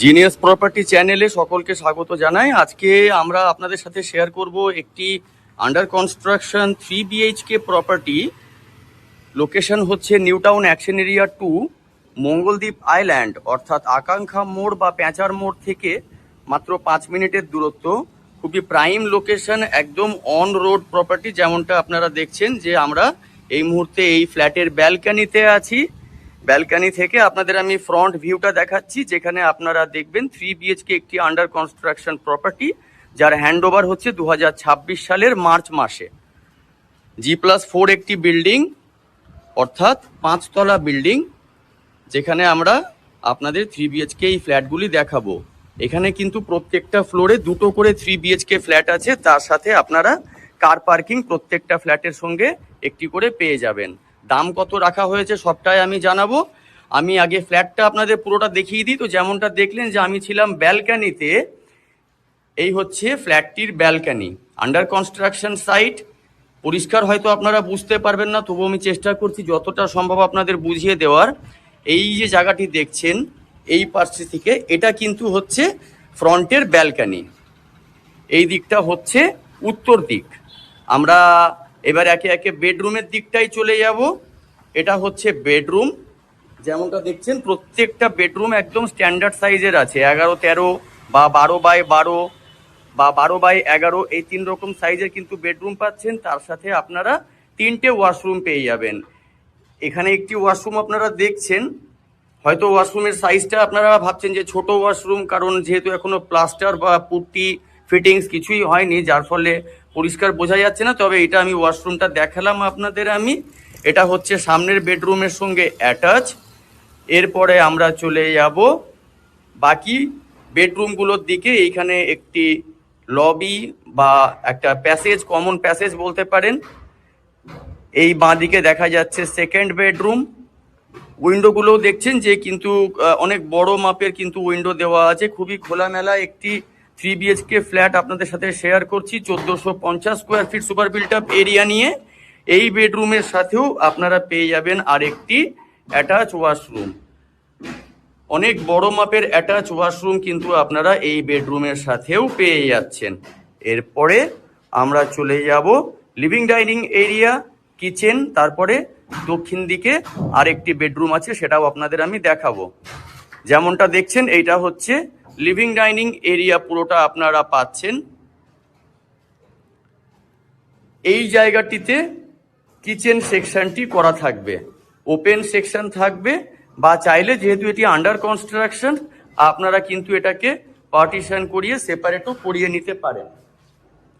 Genius property চ্যানেলে সকলকে স্বাগত জানাই। আজকে আমরা আপনাদের সাথে শেয়ার করব একটি under construction three BHK property location হচ্ছে New Town action area two Mangaldeep island অর্থাৎ আকাঙ্ক্ষা মোড় বা পেঁচার মোড় থেকে মাত্র পাঁচ মিনিটের দূরত্ব। খুবই প্রাইম লোকেশন একদম অন রোড প্রপার্টি যেমনটা আপনারা দেখছেন যে আমরা এই মুহূর্তে এই ফ্ল্যাটের ব্যালকানিতে আছি। ব্যালকানি থেকে আপনাদের আমি ফ্রন্ট ভিউটা দেখাচ্ছি, যেখানে আপনারা দেখবেন থ্রি বিএইচকে একটি আন্ডার কনস্ট্রাকশন প্রপার্টি যার হ্যান্ডওভার হচ্ছে দু হাজার ছাব্বিশ সালের মার্চ মাসে। জি প্লাস ফোর একটি বিল্ডিং অর্থাৎ পাঁচতলা বিল্ডিং যেখানে আমরা আপনাদের থ্রি বিএইচকে এই ফ্ল্যাটগুলি দেখাবো। এখানে কিন্তু প্রত্যেকটা ফ্লোরে দুটো করে থ্রি বিএইচকে ফ্ল্যাট আছে, তার সাথে আপনারা কার পার্কিং প্রত্যেকটা ফ্ল্যাটের সঙ্গে একটি করে পেয়ে যাবেন। দাম কত রাখা হয়েছে সবটাই আমি জানাব। আমি আগে ফ্ল্যাটটা আপনাদের পুরোটা দেখিয়ে দিই। তো যেমনটা দেখলেন যে আমি ছিলাম ব্যালকানিতে, এই হচ্ছে ফ্ল্যাটটির ব্যালকানি আন্ডার কনস্ট্রাকশন সাইট পরিষ্কার হয়তো আপনারা বুঝতে পারবেন না তবু আমি চেষ্টা করছি যতটা সম্ভব আপনাদের বুঝিয়ে দেওয়ার। এই যে জায়গাটি দেখছেন, এই পার্শ্বে থেকে, এটা কিন্তু হচ্ছে ফ্রন্টের ব্যালকানি। এই দিকটা হচ্ছে উত্তর দিক। আমরা এবার একে একে বেডরুমের দিকটাই চলে যাব। এটা হচ্ছে বেডরুম। যেমনটা দেখছেন, প্রত্যেকটা বেডরুম একদম স্ট্যান্ডার্ড সাইজের আছে। এগারো, তেরো বা বারো বাই বারো বা বারো বাই এগারো, এই তিন রকম সাইজের কিন্তু বেডরুম পাচ্ছেন। তার সাথে আপনারা তিনটে ওয়াশরুম পেয়ে যাবেন। এখানে একটি ওয়াশরুম আপনারা দেখছেন। হয়তো ওয়াশরুমের সাইজটা আপনারা ভাবছেন যে ছোট ওয়াশরুম, কারণ যেহেতু এখনও প্লাস্টার বা পুটি ফিটিংস কিছুই হয়নি, যার ফলে পরিষ্কার বোঝা যাচ্ছে না, তবে এটা আমি ওয়াশরুমটা দেখালাম আপনাদের আমি। এটা হচ্ছে সামনের বেডরুমের সঙ্গে অ্যাটাচ। এরপরে আমরা চলে যাব বাকি বেডরুমগুলোর দিকে। এইখানে একটি লবি বা একটা প্যাসেজ, কমন প্যাসেজ বলতে পারেন। এই বাঁদিকে দেখা যাচ্ছে সেকেন্ড বেডরুম। উইন্ডোগুলোও দেখছেন যে কিন্তু অনেক বড় মাপের কিন্তু উইন্ডো দেওয়া আছে। খুবই খোলামেলা একটি থ্রি বিএইচকে ফ্ল্যাট আপনাদের সাথে শেয়ার করছি, চোদ্দোশো পঞ্চাশ square feet super built up area নিয়ে। এই বেডরুমের সাথেও আপনারা পেয়ে যাবেন আরেকটি অ্যাটাচ ওয়াশরুম অনেক বড় মাপের অ্যাটাচ ওয়াশরুম কিন্তু আপনারা এই বেডরুমের সাথেও পেয়ে যাচ্ছেন। এরপরে আমরা চলে যাব লিভিং ডাইনিং এরিয়া কিচেন তারপরে দক্ষিণ দিকে আরেকটি বেডরুম আছে, সেটাও আপনাদের আমি দেখাবো। যেমনটা দেখছেন, এইটা হচ্ছে লিভিং ডাইনিং এরিয়া পুরোটা আপনারা পাচ্ছেন। এই জায়গাটিতে কিচেন সেকশনটি করা থাকবে। ওপেন সেকশন থাকবে বা চাইলে যেহেতু এটি আন্ডার কনস্ট্রাকশন আপনারা কিন্তু এটাকে পার্টিশন করিয়ে সেপারেটও করিয়ে নিতে পারেন।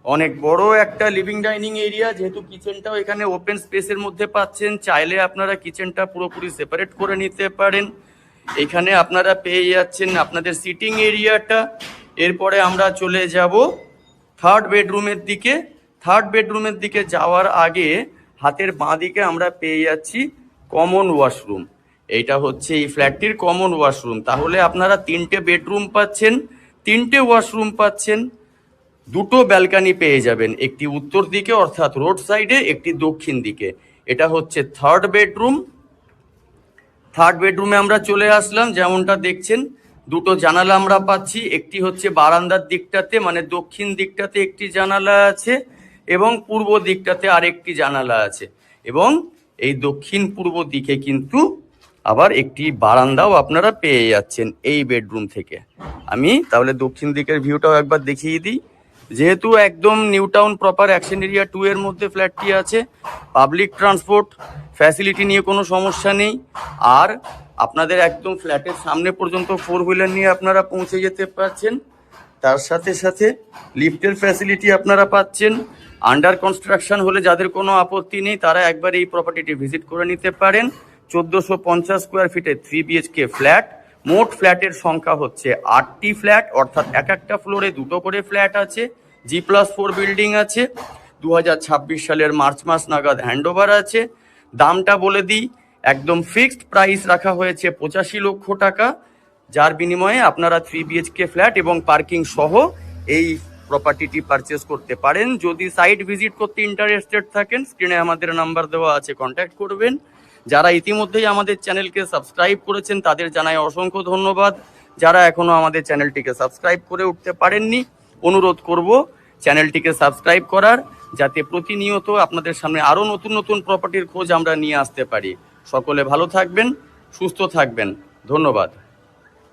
অনেক বড় একটা লিভিং ডাইনিং এরিয়া যেহেতু কিচেনটাও এখানে ওপেন স্পেসের মধ্যে পাচ্ছেন, চাইলে আপনারা কিচেনটা পুরোপুরি সেপারেট করে নিতে পারেন। এখানে আপনারা পেয়ে যাচ্ছেন আপনাদের সিটিং এরিয়াটা। এরপরে আমরা চলে যাব থার্ড বেডরুমের দিকে। থার্ড বেডরুমের দিকে যাওয়ার আগে হাতের বাঁ দিকে আমরা পেয়ে যাচ্ছি কমন ওয়াশরুম। এইটা হচ্ছে এই ফ্ল্যাটটির কমন ওয়াশরুম। তাহলে আপনারা তিনটে বেডরুম পাচ্ছেন, তিনটে ওয়াশরুম পাচ্ছেন। দুটো ব্যালকানি পেয়ে যাবেন, একটি উত্তর দিকে অর্থাৎ রোড সাইডে, একটি দক্ষিণ দিকে। এটা হচ্ছে থার্ড বেডরুম। থার্ড বেডরুমে আমরা চলে আসলাম, যেমনটা দেখছেন, দুটো জানালা আমরা পাচ্ছি, একটি হচ্ছে বারান্দার দিকটাতে মানে দক্ষিণ দিকটাতে একটি জানালা আছে, এবং পূর্ব দিকটাতে আরেকটি জানালা আছে, এবং এই দক্ষিণ পূর্ব দিকে কিন্তু আবার একটি বারান্দাও আপনারা পেয়ে যাচ্ছেন এই বেডরুম থেকে। আমি তাহলে দক্ষিণ দিকের ভিউটাও একবার দেখিয়ে দিই। যেহেতু একদম New Town proper action area two এর মধ্যে ফ্ল্যাটটি আছে পাবলিক ট্রান্সপোর্ট ফ্যাসিলিটি নিয়ে কোনো সমস্যা নেই। আর আপনাদের একদম ফ্ল্যাটের সামনে পর্যন্ত ফোর হুইলার নিয়ে আপনারা পৌঁছে যেতে পারছেন। তার সাথে সাথে লিফটের ফ্যাসিলিটি আপনারা পাচ্ছেন। আন্ডার কনস্ট্রাকশন হলে যাদের কোনো আপত্তি নেই, তারা একবার এই প্রপার্টিটি ভিজিট করে নিতে পারেন। চোদ্দোশো পঞ্চাশ স্কোয়ার ফিটে থ্রি বিএইচকে ফ্ল্যাট মোট ফ্ল্যাটের সংখ্যা হচ্ছে আটটি ফ্ল্যাট অর্থাৎ এক একটা ফ্লোরে দুটো করে ফ্ল্যাট আছে। জি প্লাস ফোর বিল্ডিং আছে। দু হাজার ছাব্বিশ সালের মার্চ মাস নাগাদ হ্যান্ডওভার আছে। দামটা বলে দিই, একদম ফিক্সড প্রাইস রাখা হয়েছে পঁচাশি লক্ষ টাকা, যার বিনিময়ে আপনারা থ্রি বিএইচকে ফ্ল্যাট এবং পার্কিং সহ এই প্রপার্টিটি পারচেস করতে পারেন। যদি সাইট ভিজিট করতে ইন্টারেস্টেড থাকেন স্ক্রিনে আমাদের নাম্বার দেওয়া আছে কন্ট্যাক্ট করবেন। যারা ইতিমধ্যেই আমাদের চ্যানেলকে সাবস্ক্রাইব করেছেন, তাদের জানাই অসংখ্য ধন্যবাদ। যারা এখনও আমাদের চ্যানেলটিকে সাবস্ক্রাইব করে উঠতে পারেননি, অনুরোধ করব চ্যানেলটিকে সাবস্ক্রাইব করার। যাতে প্রতিনিয়ত আপনাদের সামনে আরও নতুন নতুন প্রপার্টির খোঁজ আমরা নিয়ে আসতে পারি। সকলে ভালো থাকবেন, সুস্থ থাকবেন। ধন্যবাদ।